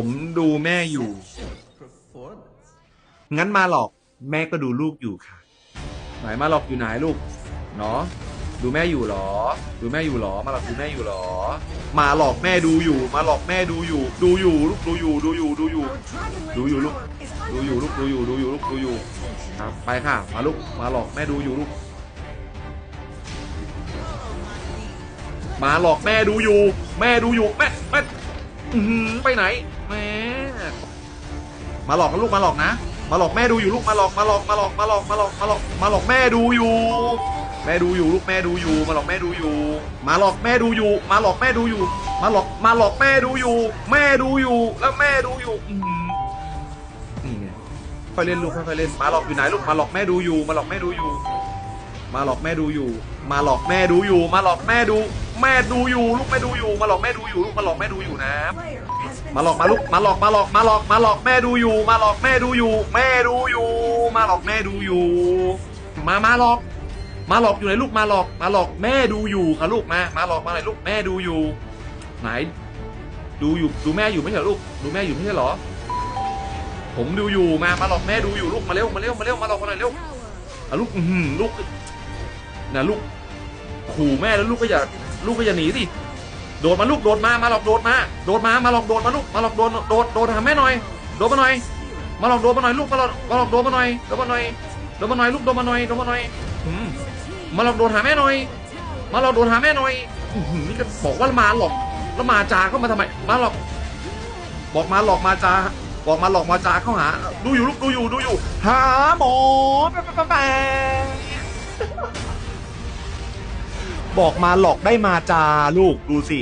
ผมดูแม่อยู่ งั้นมาหลอก แม่ก็ดูลูกอยู่ค่ะ ไหนมาหลอกอยู่ไหนลูก เนาะดูแม่อยู่หรอ ดูแม่อยู่หรอ มาหลอกดูแม่อยู่หรอ มาหลอกแม่ดูอยู่ มาหลอกแม่ดูอยู่ ดูอยู่ลูกดูอยู่ ดูอยู่ ดูอยู่ ดูอยู่ลูก ดูอยู่ลูก ดูอยู่ ดูอยู่ลูก ดูอยู่ครับไปค่ะ มาลูก มาหลอกแม่ดูอยู่ลูก มาหลอกแม่ดูอยู่ แม่ดูอยู่ แม่ แม่ ไปไหนแม่มาหลอกลูกมาหลอกนะ มาหลอกแม่ดูอยู่ลูกมาหลอกมาหลอกมาหลอกมาหลอกมาหลอกมาหลอกมาหลอกแม่ดูอยู่ แม่ดูอยู่ลูกแม่ดูอยู่ มาหลอกแม่ดูอยู่ มาหลอกแม่ดูอยู่ มาหลอกแม่ดูอยู่ มาหลอกมาหลอกแม่ดูอยู่ แม่ดูอยู่แล้วแม่ดูอยู่อื้อหือนี่ไงค่อยเล่นลูกค่อยเล่นมาหลอกอยู่ไหนลูกมาหลอกแม่ดูอยู่ มาหลอกแม่ดูอยู่ มาหลอกแม่ดูอยู่ มาหลอกแม่ดูอยู่ มาหลอกแม่ดู แม่ดูอยู่ลูกแม่ดูอยู่มาหลอกแม่ดูอยู่ลูกมาหลอกแม่ดูอยู่นะ มาหลอกมาลูกมาหลอกมาหลอกมาหลอกมาหลอกแม่ดูอยู่ มาหลอกแม่ดูอยู่ แม่ดูอยู่ มาหลอกแม่ดูอยู่ มามาหลอก มาหลอกอยู่ไหนลูกมาหลอกมาหลอกแม่ดูอยู่ค่ะลูกมามาหลอกมาไหนลูกแม่ดูอยู่ ไหน ดูอยู่ดูแม่อยู่ไม่ใช่ลูกดูแม่อยู่ไม่ใช่หรอ ผมดูอยู่มามาหลอกแม่ดูอยู่ลูกมาเร็วมาเร็วมาเร็วมาหลอกมาหน่อยเร็วอะลูกอือหือลูกนะลูกขู่แม่แล้วลูกก็อย่า ลูกก็อย่าหนีสิโดดมาลูกโดดมามาหลอกโดดมาโดดมามาหลอกโดดมาลูกมาหลอกโดดโดดโดดหาแม่หน่อยโดดมาหน่อย มาหลอกโดดมาหน่อยลูกมาหลอกมาหลอกโดดมาหน่อยโดดมาหน่อยโดดมาหน่อยลูกโดดมาหน่อยโดดมาหน่อยมาหลอกโดดหาแม่หน่อย มาหลอกโดดหาแม่หน่อยนี่ก็บอกว่ามาหลอกแล้วมาจาเข้ามาทำไมมาหลอก บอกมาหลอกมาจาบอกมาหลอกมาจาเข้าหา ดูอยู่ลูกดูอยู่ดูอยู่ หาหมอแป๊ะแป๊ะแป๊ะแป๊ะ บอกมาหลอกได้มาจาลูกดูสิ